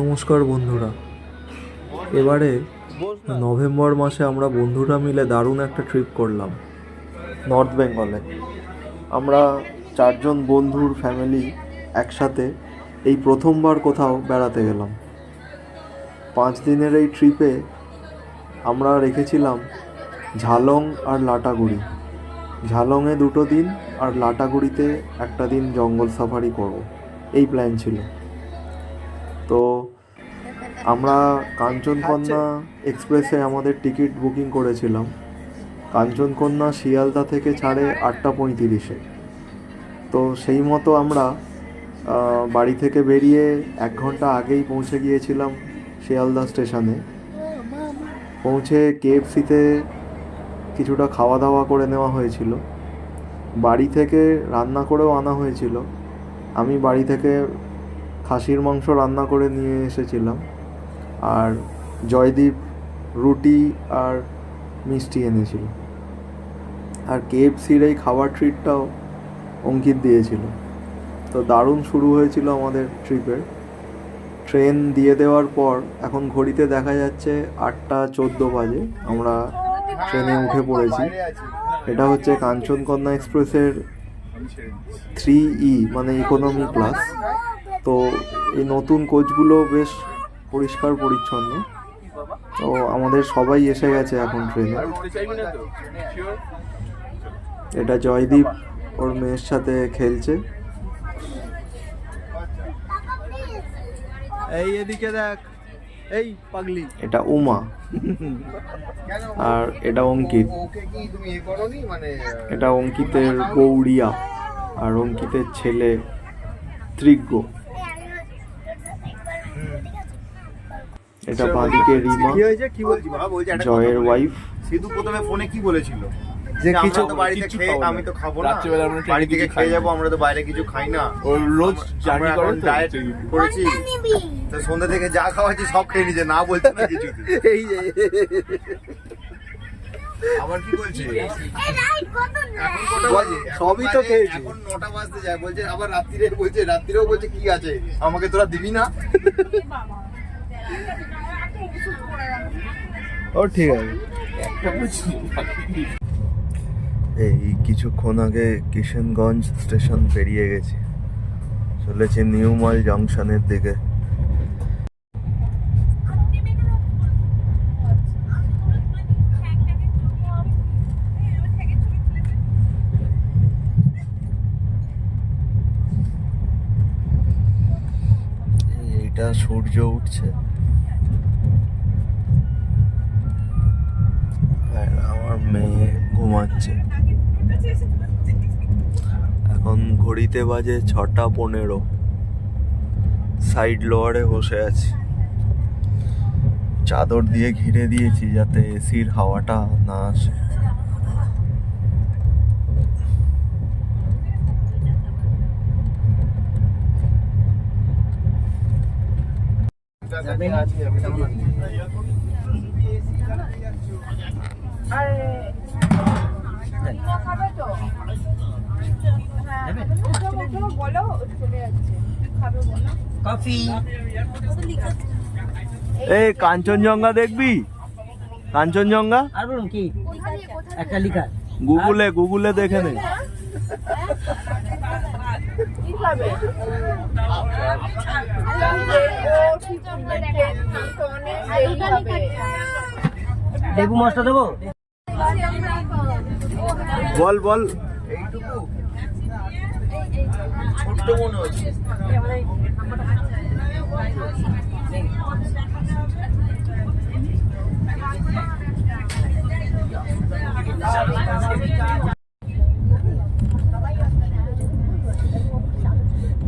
নমস্কার বন্ধুরা। এবারে নভেম্বর মাসে আমরা বন্ধুরা মিলে দারুণ একটা ট্রিপ করলাম নর্থ বেঙ্গলে আমরা চারজন বন্ধুর ফ্যামিলি একসাথে এই প্রথমবার কোথাও বেড়াতে গেলাম। পাঁচ দিনের এই ট্রিপে আমরা রেখেছিলাম ঝালং আর লাটাগুড়ি। ঝালংয়ে দুটো দিন আর লাটাগুড়িতে একটা দিন জঙ্গল সাফারি করব, এই প্ল্যান ছিল। তো আমরা কাঞ্চনকন্যা এক্সপ্রেসে আমাদের টিকিট বুকিং করেছিলাম। কাঞ্চনকন্যা শিয়ালদা থেকে ছাড়ে আটটা পঁয়ত্রিশে। তো সেই মতো আমরা বাড়ি থেকে বেরিয়ে এক ঘণ্টা আগেই পৌঁছে গিয়েছিলাম শিয়ালদা স্টেশনে। পৌঁছে কেএফসিতে কিছুটা খাওয়া দাওয়া করে নেওয়া হয়েছিল। বাড়ি থেকে রান্না করেও আনা হয়েছিল। আমি বাড়ি থেকে খাসির মাংস রান্না করে নিয়ে এসেছিলাম। আর জয়দীপ রুটি আর মিষ্টি এনেছিল। আর কেএফসির এই খাবার ট্রিটটাও অঙ্কিত দিয়েছিল। তো দারুণ শুরু হয়েছিল আমাদের ট্রিপের ট্রেন দিয়ে দেওয়ার পর এখন ঘড়িতে দেখা যাচ্ছে আটটা চোদ্দ বাজে। আমরা ট্রেনে উঠে পড়েছি। এটা হচ্ছে কাঞ্চনকন্যা এক্সপ্রেসের থ্রি ই মানে ইকোনমি ক্লাস তো এই নতুন কোচগুলো বেশ পরিষ্কার পরিচ্ছন্ন। তো আমাদের সবাই এসে গেছে এখন ট্রেনে এটা জয়দীপ ওর মেয়ের সাথে খেলছে। এই এদিকে দেখ। এই পাগলি। এটা উমা। আর এটা অঙ্কিত। এটা অঙ্কিতের গৌরিয়া। আর অঙ্কিতের ছেলে ত্রিজ্ঞ এটা বাঁদিকে রিমা কি হয়েছে? কি বলছি? বাবা বলছি একটা জয়ের ওয়াইফ সিধু প্রথমে ফোনে কি বলেছিল? যে কিছু তো বাড়িতে খেয়ে আমি তো খাব না। রাত্রিবেলা আমরা বাড়ি থেকে খেয়ে। যাব আমরা তো বাইরে কিছু খাই না। ও রোজ জার্নি করে ডায়েট করেছি। তো সন্ধ্যা থেকে যা খাওয়াচ্ছি সব খেয়ে নিচ্ছে না বলছে না কিছু এই যে। আবার কি বলছে? এখন কটা বাজে? সবই তো খেয়েছি। এখন নটা বাজতে যায় বলছে আবার রাত্রিরে বলছে রাত্রিরেও বলছে কি আছে? আমাকে তোরা দিবি না? ও, ঠিক আছে। এই কিছুক্ষণ আগে কিশনগঞ্জ স্টেশন পেরিয়ে গেছি। চলেছে নিউমাল জাংশনের দিকে। এইটা সূর্য উঠছে। মেয়ে ঘুমাচ্ছে। এখন ঘড়িতে বাজে ছটা পনেরো। সাইড লোয়ারে বসে আছি। চাদর দিয়ে ঘিরে দিয়েছি যাতে এসির হাওয়াটা না আসে। বলো চলে যাচ্ছে খাবে বলো এই কাঞ্চনজঙ্ঘা দেখবি কাঞ্চনজঙ্ঘা আর বলুন কি একটা লিখার গুগলে গুগলে দেখে নে লেবু মশলা দেবো বল বল।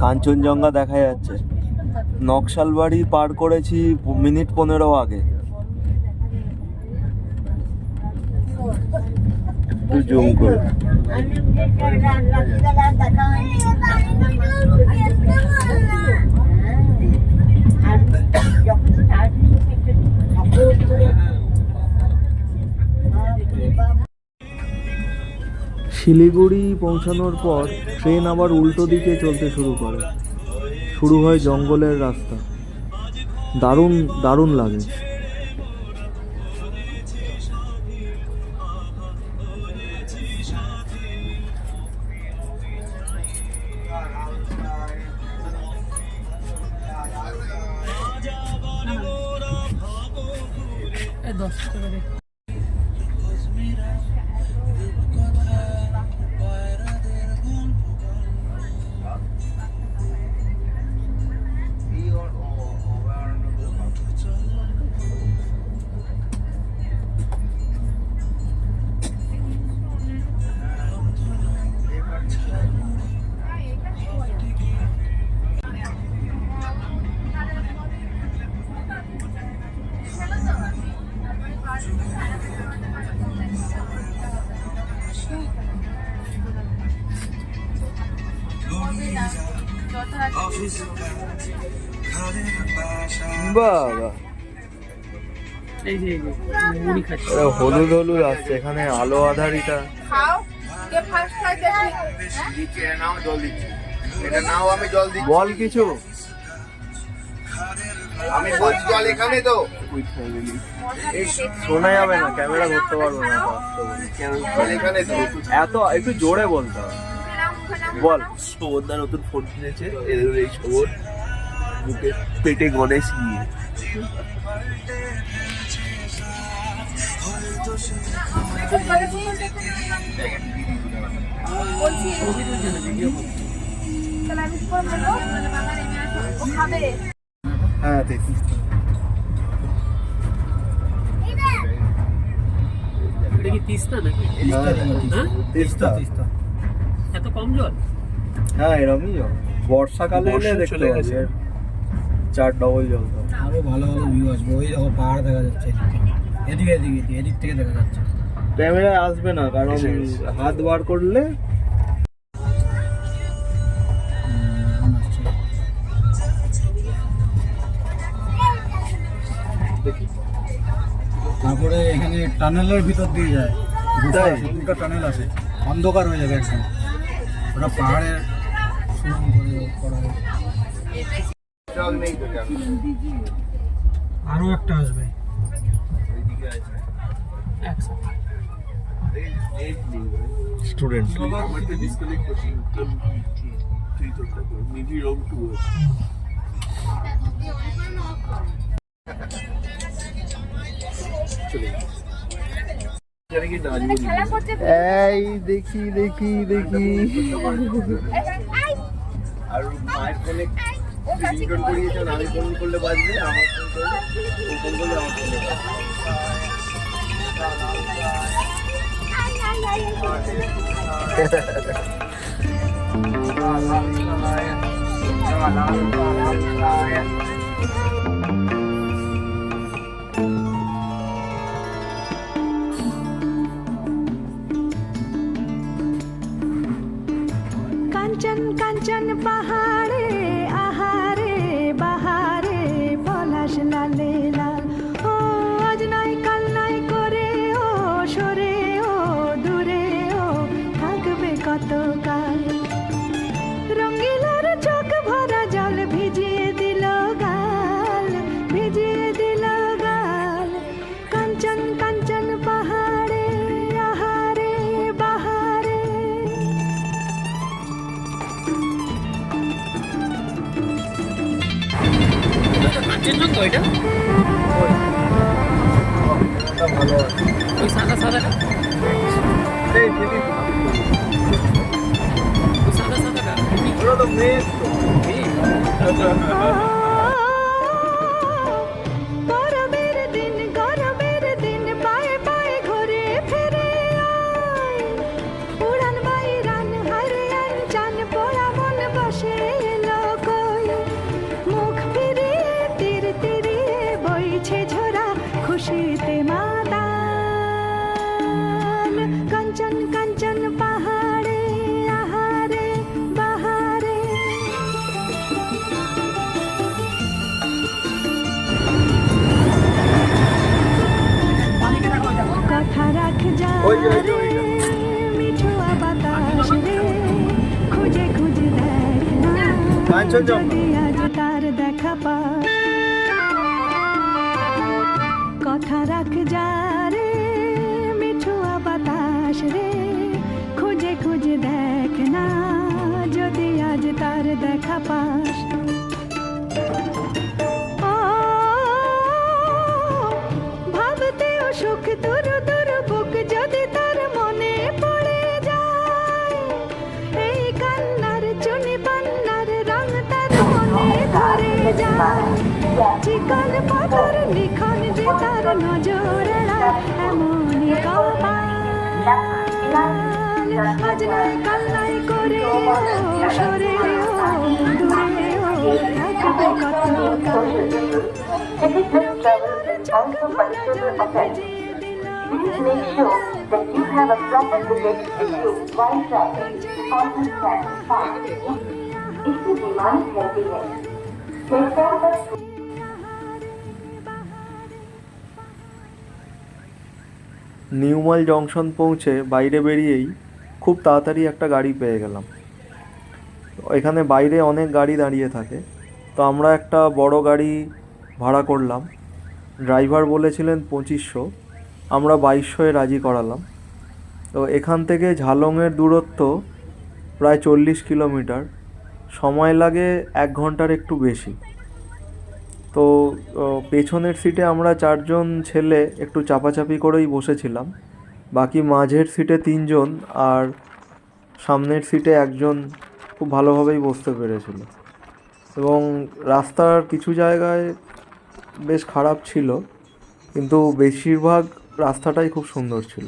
কাঞ্চনজঙ্ঘা দেখা যাচ্ছে। নকশালবাড়ি পার করেছি মিনিট পনেরো আগে। একটু জুম করে। শিলিগুড়ি পৌঁছানোর পর ট্রেন আবার উল্টো দিকে চলতে শুরু করে। শুরু হয় জঙ্গলের রাস্তা। দারুণ দারুণ লাগে। দশ টাকা বাবা। হলুদ হলুদ আসছে এখানে আলো আধারিটা খাও কে ফার্স্ট খায় দেখি। দিচ্ছি এটা নাও জল দিচ্ছি। এটা নাও আমি বল কিছু। আমি বলছি জল এখানে তো। শোনা যাবে না ক্যামেরা ধরতে পারব না এখানে তো। এত একটু জোরে বলতে। হবে বল। সবরদা নতুন ফোন কিনেছে এদের এই সবর পেটে গণেশ নিয়ে হ্যাঁ দেখি এটা কি তিস্তা নাকি? হ্যাঁ তিস্তা। তিস্তা এত কম জল? হ্যাঁ এরমই জল। বর্ষাকালে এলে দেখতে চলে পাবি গেছে। এর চার ডবল জল আরও ভালো ভালো ভিউ আসবে। ওই দেখো পাহাড় দেখা যাচ্ছে এদিকে এদিকে এদিকে এদিক থেকে দেখা যাচ্ছে। ক্যামেরায় আসবে না কারণ হাত বার করলে তারপরে এখানে টানেলের ভিতর দিয়ে যায়? দুটা টানেল আছে অন্ধকার হয়ে যাবে একদম। ওটা পাহাড়ের করে করা হয়েছে। জল নেই তো আরও একটা আসবে। স্টুডেন্ট এই দেখি দেখি দেখি। আর মায়ের ফোনে ও কাছে রিংটোন করিয়েছেন আমি ফোন করলে বাজবে আমার ফোন করলে ও ফোন করলে আমার ফোন করলে আই আই আই কাঞ্চন কাঞ্চন পাহাড়ে কাঞ্চনজঙ্ঘা ওইটা ওই সাদা সাদাটা সাদা সাদাটা যদি দেখা পা কথা রাখ যা যায় চিকন পাথর লিখন যে তার নজর এড়ায় এমনই কপাল আজ নয় কাল নয় করে ও সরে ও দূরে ও থাকবে কত কাল চোখ ভরা জল ভিজিয়ে দিল Please make sure that you have a proper ticket to while traveling on the platform. इसकी बीमारी रहती है प्लेटफॉर्म पर নিউমাল জংশন পৌঁছে বাইরে বেরিয়েই খুব তাড়াতাড়ি একটা গাড়ি পেয়ে গেলাম। এখানে বাইরে অনেক গাড়ি দাঁড়িয়ে থাকে। তো আমরা একটা বড় গাড়ি ভাড়া করলাম। ড্রাইভার বলেছিলেন পঁচিশশো। আমরা বাইশশোয় রাজি করালাম। তো এখান থেকে ঝালংয়ের দূরত্ব প্রায় চল্লিশ কিলোমিটার। সময় লাগে এক ঘণ্টার একটু বেশি। তো পেছনের সিটে আমরা চারজন ছেলে একটু চাপাচাপি করেই বসেছিলাম। বাকি মাঝের সিটে তিনজন আর সামনের সিটে একজন খুব ভালোভাবেই বসতে পেরেছিল। এবং রাস্তার কিছু জায়গায় বেশ খারাপ ছিল, কিন্তু বেশিরভাগ রাস্তাটাই খুব সুন্দর ছিল।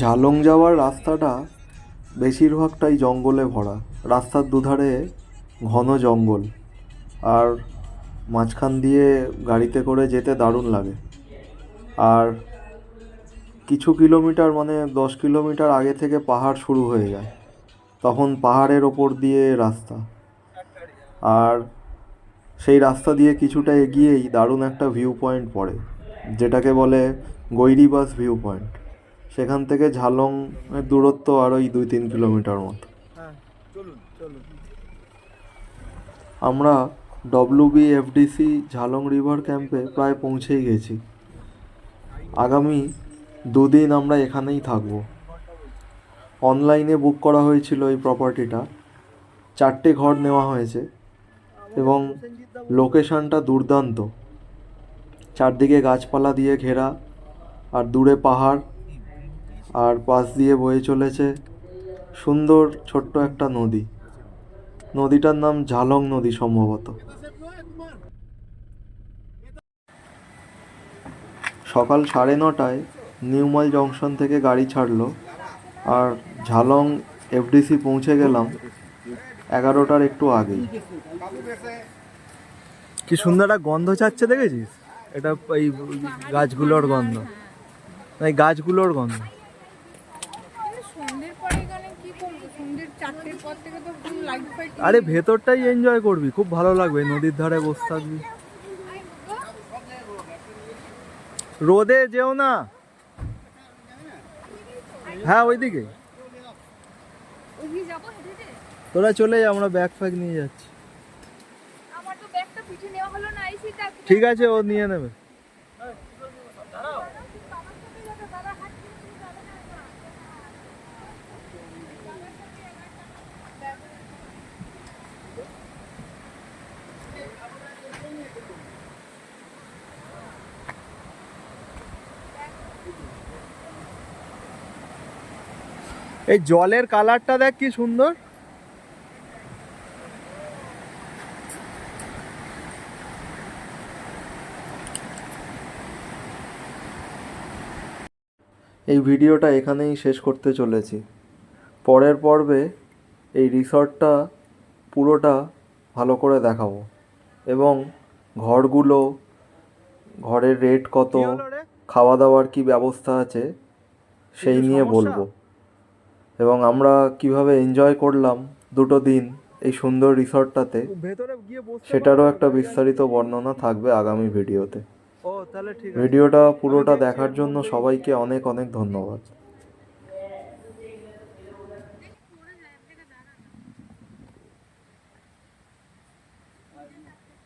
ঝালং যাওয়ার রাস্তাটা বেশিরভাগটাই জঙ্গলে ভরা। রাস্তার দুধারে ঘন জঙ্গল। আর মাঝখান দিয়ে গাড়িতে করে যেতে দারুণ লাগে। আর কিছু কিলোমিটার মানে দশ কিলোমিটার আগে থেকে পাহাড় শুরু হয়ে যায়। তখন পাহাড়ের ওপর দিয়ে রাস্তা। আর সেই রাস্তা দিয়ে কিছুটা এগিয়েই দারুণ একটা ভিউ পয়েন্ট পড়ে, যেটাকে বলে গৈরিবাস ভিউ পয়েন্ট সেখান থেকে ঝালং এর দূরত্ব আর ওই দুই তিন কিলোমিটার মতো। আমরা ডব্লিউবিএফডিসি ঝালং রিভার ক্যাম্পে প্রায় পৌঁছেই গেছি। আগামী দুদিন আমরা এখানেই থাকব। অনলাইনে বুক করা হয়েছিল এই প্রপার্টিটা চারটে ঘর নেওয়া হয়েছে এবং লোকেশনটা দুর্দান্ত। চারদিকে গাছপালা দিয়ে ঘেরা আর দূরে পাহাড়। আর পাশ দিয়ে বয়ে চলেছে সুন্দর ছোট্ট একটা নদী। নদীটার নাম ঝালং নদী সম্ভবত। সকাল সাড়ে নটায় নিউমাল জংশন থেকে গাড়ি ছাড়লো আর ঝালং এফডিসি পৌঁছে গেলাম এগারোটার একটু আগেই। কি সুন্দর একটা গন্ধ ছাড়ছে দেখেছিস? এটা এই গাছগুলোর গন্ধ। এই গাছগুলোর গন্ধ সন্ধ্যের পরে এখানে কি করব সন্ধ্যের চারটের পর থেকে তো ফুল লাইট ফাইট আরে ভেতরটাই এনজয় করবি খুব ভালো লাগবে নদীর ধারে বসে থাকবি। রোদে যেও না। হ্যাঁ ওইদিকে। তোরা চলে যা আমরা ব্যাগ ফ্যাগ নিয়ে যাচ্ছি। ঠিক আছে ও নিয়ে নেবে। এই জলের কালারটা দেখ কি সুন্দর। এই ভিডিওটা এখানেই শেষ করতে চলেছি। পরের পর্বে এই রিসর্টটা পুরোটা ভালো করে দেখাবো। এবং ঘরগুলো ঘরের রেট কত খাওয়া দাওয়ার কি ব্যবস্থা আছে সেই নিয়ে বলব। এবং আমরা কীভাবে এনজয় করলাম দুটো দিন এই সুন্দর রিসর্টটাতে সেটারও একটা বিস্তারিত বর্ণনা থাকবে আগামী ভিডিওতে ভিডিওটা পুরোটা দেখার জন্য সবাইকে অনেক অনেক ধন্যবাদ।